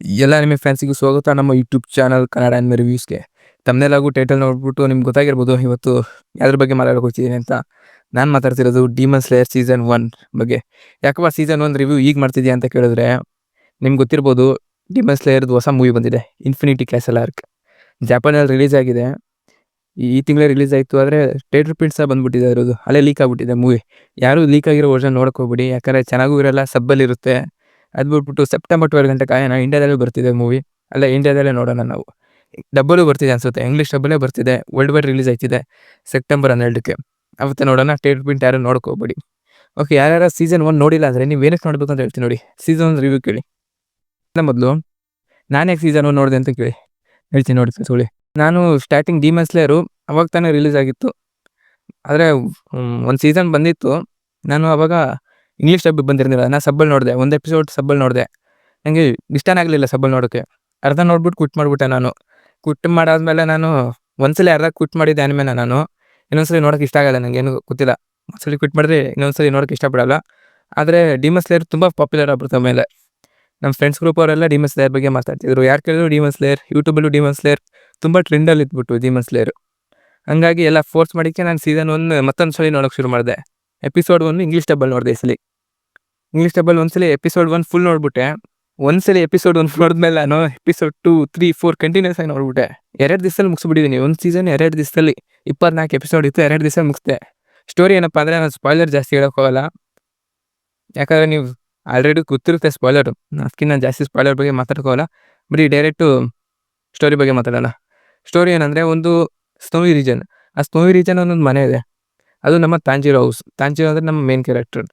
ಎಲ್ಲ ನಿಮಗೆ ಫ್ಯಾನ್ಸಿಗೂ ಸ್ವಾಗತ. ನಮ್ಮ ಯೂಟ್ಯೂಬ್ ಚಾನಲ್ ಕನ್ನಡ ಆ್ಯಂಡ್ ರಿವ್ಯೂಸ್ಗೆ ತಮ್ಮನೆಲ್ಲಾಗೂ ಟೈಟಲ್ ನೋಡ್ಬಿಟ್ಟು ನಿಮ್ಗೆ ಗೊತ್ತಾಗಿರ್ಬೋದು, ಇವತ್ತು ಯಾವ್ದ್ರ ಬಗ್ಗೆ ಮಾತಾಡೋಕೆ ಹೋಗ್ತಿದ್ದೀನಿ ಅಂತ. ನಾನು ಮಾತಾಡ್ತಿರೋದು ಡಿಮನ್ ಸ್ಲೇಯರ್ ಸೀಸನ್ ಒನ್ ಬಗ್ಗೆ. ಯಾಕಪ್ಪ ಸೀಸನ್ ಒನ್ ರಿವ್ಯೂ ಈಗ ಮಾಡ್ತಿದ್ಯಾ ಅಂತ ಕೇಳಿದ್ರೆ, ನಿಮ್ಗೆ ಗೊತ್ತಿರ್ಬೋದು ಡಿಮನ್ ಸ್ಲೇಯರ್ದು ಹೊಸ ಮೂವಿ ಬಂದಿದೆ ಇನ್ಫಿನಿಟಿ ಕ್ಯಾಸಲ್ ಆರ್ಕ್ ಜಾಪಾನಲ್ಲಿ ರಿಲೀಸ್ ಆಗಿದೆ. ಈ ತಿಂಗಳೇ ರಿಲೀಸ್ ಆಯಿತು, ಆದರೆ ಟೇಟರ್ ಪ್ರಿಂಟ್ ಸಹ ಬಂದ್ಬಿಟ್ಟಿದೆ ಇರೋದು ಅಲ್ಲೇ ಲೀಕ್ ಆಗ್ಬಿಟ್ಟಿದೆ ಮೂವಿ ಯಾರು ಲೀಕ್ ಆಗಿರೋ ವರ್ಷನ್ ನೋಡಕ್ಕೆ ಹೋಗ್ಬಿಡಿ, ಯಾಕಂದರೆ ಚೆನ್ನಾಗೂ ಇರೋಲ್ಲ ಸಬ್ಬಲ್ಲಿ ಇರುತ್ತೆ ಅದು ಬಿಟ್ಬಿಟ್ಟು ಸೆಪ್ಟೆಂಬರ್ ಟ್ವೆಲ್ ಗಂಟೆಗೆ ಕಾಯೋಣ ಇಂಡಿಯಾದಲ್ಲೂ ಬರ್ತಿದೆ ಮೂವಿ ಅಲ್ಲ ಇಂಡಿಯಾದಲ್ಲೇ ನೋಡೋಣ ನಾವು. ಡಬ್ಬಲು ಬರ್ತಿದೆ ಅನ್ಸುತ್ತೆ. ಇಂಗ್ಲೀಷ್ ಡಬ್ಬಲೇ ಬರ್ತಿದೆ. ವರ್ಲ್ಡ್ ವೈಡ್ ರಿಲೀಸ್ ಆಯ್ತಿದೆ ಸೆಪ್ಟೆಂಬರ್ ಹನ್ನೆರಡಕ್ಕೆ. ಅವತ್ತೆ ನೋಡೋಣ. ಟೇಟ್ ಪ್ರಿಂಟ್ ಯಾರು ನೋಡ್ಕೋಬೇಡಿ ಓಕೆ ಯಾರ್ಯಾರ ಸೀಸನ್ ಒನ್ ನೋಡಿಲ್ಲ ಅಂದರೆ ನೀವು ಏನಕ್ಕೆ ನೋಡಬೇಕು ಅಂತ ಹೇಳ್ತೀನಿ ನೋಡಿ. ಸೀಸನ್ ಒನ್ ರಿವ್ಯೂ ಕೇಳಿ. ಮೊದಲು ನಾನು ಯಾಕೆ ಸೀಸನ್ ಒನ್ ನೋಡಿದೆ ಅಂತ ಕೇಳಿ. ಹೇಳ್ತೀನಿ ನೋಡಿ ಸುಳಿ ನಾನು ಸ್ಟಾರ್ಟಿಂಗ್ ಡಿಮನ್ ಸ್ಲೇಯರು ಅವಾಗ ತಾನೇ ರಿಲೀಸ್ ಆಗಿತ್ತು. ಆದರೆ ಒಂದು ಸೀಸನ್ ಬಂದಿತ್ತು. ನಾನು ಅವಾಗ ಇಂಗ್ಲೀಷ್ ಡಬ್ ಬಂದಿರಲಿಲ್ಲ. ನಾನು ಸಬ್ಬಲ್ ನೋಡಿದೆ. ಒಂದು ಎಪಿಸೋಡ್ ಸಬ್ಬಲ್ ನೋಡಿದೆ. ನನಗೆ ಇಷ್ಟನೇ ಆಗಲಿಲ್ಲ ಸಬ್ಬಲ್ಲಿ ನೋಡೋಕ್ಕೆ ಅರ್ಧ ನೋಡ್ಬಿಟ್ಟು ಕ್ವಿಟ್ ಮಾಡಿಬಿಟ್ಟೆ ನಾನು. ಕ್ವಿಟ್ ಮಾಡಾದ್ಮೇಲೆ ನಾನು ಒಂದ್ಸಲಿ ಅರ್ಧ ಕ್ವಿಟ್ ಮಾಡಿದ್ದೆ ಆನಿಮೇನ ನಾನು. ಇನ್ನೊಂದ್ಸಲಿ ನೋಡೋಕೆ ಇಷ್ಟ ಆಗಲ್ಲ ನನಗೆ ಏನು ಗೊತ್ತಿಲ್ಲ. ಒಂದ್ಸಲಿ ಕ್ವಿಟ್ ಮಾಡಿದ್ರೆ ಇನ್ನೊಂದ್ಸಲಿ ನೋಡೋಕೆ ಇಷ್ಟಪಡಲ್ಲ ಆದರೆ ಡಿಮಸ್ ಲೇಯರ್ ತುಂಬ ಪಾಪ್ಯುಲರ್ ಆಗ್ಬಿಡ್ತು ಆಮೇಲೆ ನಮ್ಮ ಫ್ರೆಂಡ್ಸ್ ಗ್ರೂಪ್ ಅವರೆಲ್ಲ ಡಿಮಸ್ ಲೇರ್ ಬಗ್ಗೆ ಮಾತಾಡ್ತಿದ್ರು. ಯಾರು ಕೇಳಿದ್ರು ಡಿಮಸ್ ಲೇರ್ ಯೂಟ್ಯೂಬಲ್ಲೂ ಡಿಮಸ್ ಲೇರ್ ತುಂಬ ಟ್ರೆಂಡಲ್ಲಿ ಇದ್ಬಿಟ್ಟು ಡಿಮಸ್ ಲೇಯರ್ ಹಂಗಾಗಿ ಎಲ್ಲ ಫೋರ್ಸ್ ಮಾಡಿಕ್ಕೆ ನಾನು ಸೀಸನ್ ಒಂದು ಮತ್ತೊಂದು ಸಲ ನೋಡೋಕೆ ಶುರು ಮಾಡಿದೆ. ಎಪಿಸೋಡ್ ಒಂದು ಇಂಗ್ಲೀಷ್ ಡಬ್ಬಲ್ ನೋಡಿದೆ ಈ ಸಲ. ಇಂಗ್ಲೀಷ್ ಡಬ್ಬಲ್ ಒಂದ್ಸಲಿ ಎಪಿಸೋಡ್ ಒನ್ ಫುಲ್ ನೋಡ್ಬಿಟ್ಟೆ. ಒಂದ್ಸಲಿ ಎಪಿಸೋಡ್ ಒನ್ ನೋಡಿದ್ಮೇಲೆ ನಾನು episode two three four continuous ಆಗಿ ನೋಡ್ಬಿಟ್ಟೆ. ಎರಡು ದಿವಸದಲ್ಲಿ ಮುಗಿಸ್ಬಿಟ್ಟಿದ್ದೀನಿ ಒಂದು ಸೀಸನ್ ಎರಡು ದಿವಸದಲ್ಲಿ ಇಪ್ಪತ್ನಾಲ್ಕು ಎಪಿಸೋಡ್ ಇತ್ತು, ಎರಡು ದಿವಸ ಮುಗಿಸ್ದೆ. ಸ್ಟೋರಿ ಏನಪ್ಪ ಅಂದರೆ ನಾನು ಸ್ಪಾಯ್ಲರ್ ಜಾಸ್ತಿ ಹೇಳೋಕೆ ಹೋಗಲ್ಲ. ಯಾಕಂದರೆ ನೀವು ಆಲ್ರೆಡಿ ಗೊತ್ತಿರುತ್ತೆ ಸ್ಪಾಯ್ಲರು ಅದಕ್ಕೆ ನಾನು ಜಾಸ್ತಿ ಸ್ಪಾಯ್ಲರ್ ಬಗ್ಗೆ ಮಾತಾಡ್ಕೋಲ್ಲ ಬರೀ ಡೈರೆಕ್ಟು ಸ್ಟೋರಿ ಬಗ್ಗೆ ಮಾತಾಡೋಣ. ಸ್ಟೋರಿ ಏನಂದರೆ ಒಂದು ಸ್ನೋವಿ ರೀಜನ್ ಆ ಸ್ನೋವಿ ರೀಜನ್ ಒಂದೊಂದು ಮನೆ ಇದೆ. ಅದು ನಮ್ಮ ತಾಂಜಿರೋ ಹೌಸ್ ತಾಂಜಿರೋ ಅಂದರೆ ನಮ್ಮ ಮೇನ್ ಕ್ಯಾರೆಕ್ಟರ್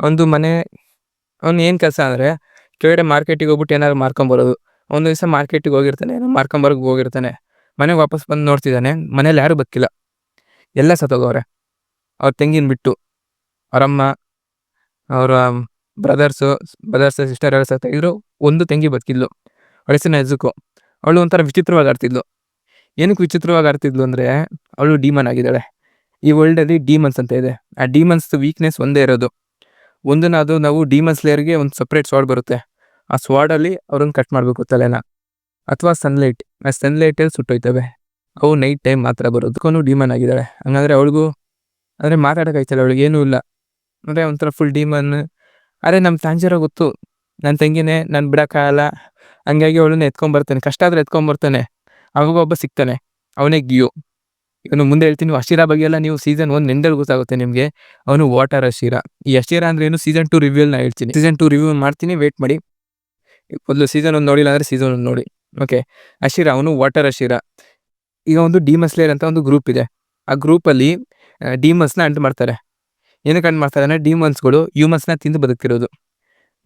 ಒಂದು ಮನೆ ಅವ್ನು ಏನು ಕೆಲಸ ಅಂದರೆ ಕೆಳಗಡೆ ಮಾರ್ಕೆಟಿಗೆ ಹೋಗ್ಬಿಟ್ಟು ಏನಾದ್ರು ಮಾರ್ಕೊಂಬರೋದು. ಒಂದು ದಿವಸ ಮಾರ್ಕೆಟಿಗೆ ಹೋಗಿರ್ತಾನೆ, ಏನೋ ಮಾರ್ಕೊಂಬರೋಕೆ ಹೋಗಿರ್ತಾನೆ. ಮನೆಗೆ ವಾಪಸ್ ಬಂದು ನೋಡ್ತಿದ್ದಾನೆ, ಮನೇಲಿ ಯಾರೂ ಬಕ್ಕಿಲ್ಲ. ಎಲ್ಲ ಸತ್ತೋಗವ್ರೆ ಅವ್ರ. ತೆಂಗಿನ ಬಿಟ್ಟು ಅವರಮ್ಮ ಅವರ ಬ್ರದರ್ಸು ಬ್ರದರ್ಸ್ ಸಿಸ್ಟರ್ ಎಲ್ಲ ಸತ್ತಾಗಿದ್ರು ಒಂದು ತಂಗಿ ಬದುಕಿದ್ಲು. ಅವಳ ಹೆಸರು ನೆಜುಕು ಅವಳು ಒಂಥರ ವಿಚಿತ್ರವಾಗಿ ಆಡ್ತಿದ್ಲು. ಏನಕ್ಕೆ ವಿಚಿತ್ರವಾಗಿ ಆಡ್ತಿದ್ಲು ಅಂದರೆ, ಅವಳು ಡೀಮನ್ ಆಗಿದ್ದಾಳೆ. ಈ ವರ್ಲ್ಡಲ್ಲಿ ಡೀಮನ್ಸ್ ಅಂತ ಇದೆ. ಆ ಡೀಮನ್ಸ್ ವೀಕ್ನೆಸ್ ಒಂದೇ ಇರೋದು. ಒಂದನ್ನ ಅದು ನಾವು ಡೀಮನ್ ಸ್ಲೇಯರ್ಗೆ ಒಂದು ಸಪ್ರೇಟ್ ಸ್ವಾಡ್ ಬರುತ್ತೆ. ಆ ಸ್ವಾಡಲ್ಲಿ ಅವ್ರನ್ನ ಕಟ್ ಮಾಡಬೇಕು ತಲೆನ. ಅಥವಾ ಸನ್ಲೈಟ್ ಆ ಸನ್ಲೈಟಲ್ಲಿ ಸುಟ್ಟೋಯ್ತವೆ. ಅವು ನೈಟ್ ಟೈಮ್ ಮಾತ್ರ ಬರೋದಕ್ಕೂ ಡಿಮನ್ ಆಗಿದ್ದಾಳೆ. ಹಂಗಂದ್ರೆ ಅವಳಿಗೂ, ಅಂದರೆ ಮಾತಾಡೋಕ್ಕಾಯ್ತಲ್ಲ ಅವಳಿಗೆ ಏನೂ ಇಲ್ಲ. ಅಂದರೆ ಒಂಥರ ಫುಲ್ ಡೀಮನ್ ಅರೆ ನಮ್ಮ ತಾಂಜಿರೋ ಗೊತ್ತು. ನನ್ನ ತಂಗಿನೇ, ನಾನು ಬಿಡೋಕ್ಕಾಗಲ್ಲ. ಹಂಗಾಗಿ ಅವಳನ್ನ ಎತ್ಕೊಂಬರ್ತಾನೆ ಕಷ್ಟ ಆದರೆ ಎತ್ಕೊಂಬರ್ತಾನೆ ಅವಾಗ ಒಬ್ಬ ಸಿಗ್ತಾನೆ. ಅವನೇ ಗಿಯೋ ಇವನು ಮುಂದೆ ಹೇಳ್ತೀನಿ, ಅಶಿರ ಬಗ್ಗೆ ಎಲ್ಲ ನೀವು ಸೀಸನ್ ಒನ್ ನಿಂದಲ್ಲಿ ಗೊತ್ತಾಗುತ್ತೆ ನಿಮಗೆ. ಅವನು ವಾಟರ್ ಅಶಿರ. ಈ ಅಶಿರ ಅಂದ್ರೆ ಏನು? ಸೀಸನ್ ಟು ರಿವ್ಯೂ ನಾ ಹೇಳ್ತೀನಿ. ಸೀಸನ್ ಟು ರಿವ್ಯೂ ಮಾಡ್ತೀನಿ ವೇಟ್ ಮಾಡಿ. ಮೊದಲು ಸೀಸನ್ ಒಂದು ನೋಡಿಲ್ಲ ಅಂದರೆ ಸೀಸನ್ ಒಂದು ನೋಡಿ. ಓಕೆ ಅಶಿರ, ಅವನು ವಾಟರ್ ಅಶಿರ. ಈಗ ಒಂದು ಡಿಮಸ್ಲೇರ್ ಅಂತ ಒಂದು ಗ್ರೂಪ್ ಇದೆ. ಆ ಗ್ರೂಪಲ್ಲಿ ಡಿಮನ್ಸ್ನ ಅಂಟು ಮಾಡ್ತಾರೆ. ಏನಕ್ಕೆ ಅಂಟು ಮಾಡ್ತಾರೆ ಅಂದರೆ ಡಿಮನ್ಸ್ಗಳು ಹ್ಯೂಮನ್ಸ್ನ ತಿಂದು ಬದುಕ್ತಿರೋದು.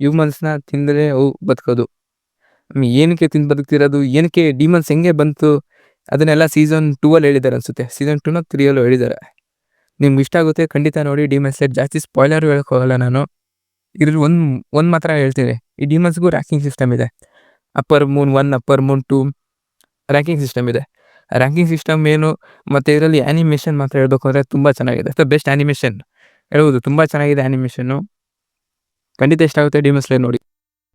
ಹ್ಯೂಮನ್ಸ್ನ ತಿಂದರೆ ಅವು ಬದುಕೋದು. ಏನಕ್ಕೆ ತಿಂದು ಬದುಕ್ತಿರೋದು? ಏನಕ್ಕೆ ಡಿಮನ್ಸ್ ಹೆಂಗೆ ಬಂತು? ಅದನ್ನೆಲ್ಲ ಸೀಸನ್ ಟೂ ಅಲ್ಲಿ ಹೇಳಿದ್ದಾರೆ ಅನ್ಸುತ್ತೆ. ಸೀಸನ್ ಟೂನ ತ್ರೀಯಲ್ಲೂ ಹೇಳಿದ್ದಾರೆ. ನಿಮ್ಗೆ ಇಷ್ಟ ಆಗುತ್ತೆ ಖಂಡಿತ ನೋಡಿ ಡಿಮನ್ಸ್ ಜಾಸ್ತಿ ಸ್ಪಾಯ್ಲರ್ ಹೇಳಕ್ ಹೋಗಲ್ಲ ನಾನು. ಇದ್ರಲ್ಲಿ ಒಂದು ಒಂದು ಮಾತ್ರ ಹೇಳ್ತೀನಿ. ಈ ಡಿಮನ್ಸ್ಗೂ ರ್ಯಾಂಕಿಂಗ್ ಸಿಸ್ಟಮ್ ಇದೆ. Upper moon one upper moon two ranking system ಇದೆ. ರ್ಯಾಂಕಿಂಗ್ ಸಿಸ್ಟಮ್ ಏನು, ಮತ್ತು ಇದರಲ್ಲಿ ಆ್ಯನಿಮೇಷನ್ ಮಾತ್ರ ಹೇಳಬೇಕು ಅಂದರೆ ತುಂಬ ಚೆನ್ನಾಗಿದೆ. ದ ಬೆಸ್ಟ್ ಆ್ಯನಿಮೇಷನ್ ಹೇಳ್ಬೋದು, ತುಂಬ ಚೆನ್ನಾಗಿದೆ ಆ್ಯನಿಮೇಷನ್ನು ಖಂಡಿತ ಇಷ್ಟ ಆಗುತ್ತೆ ಡಿಮನ್ಸ್ಲೇ ನೋಡಿ.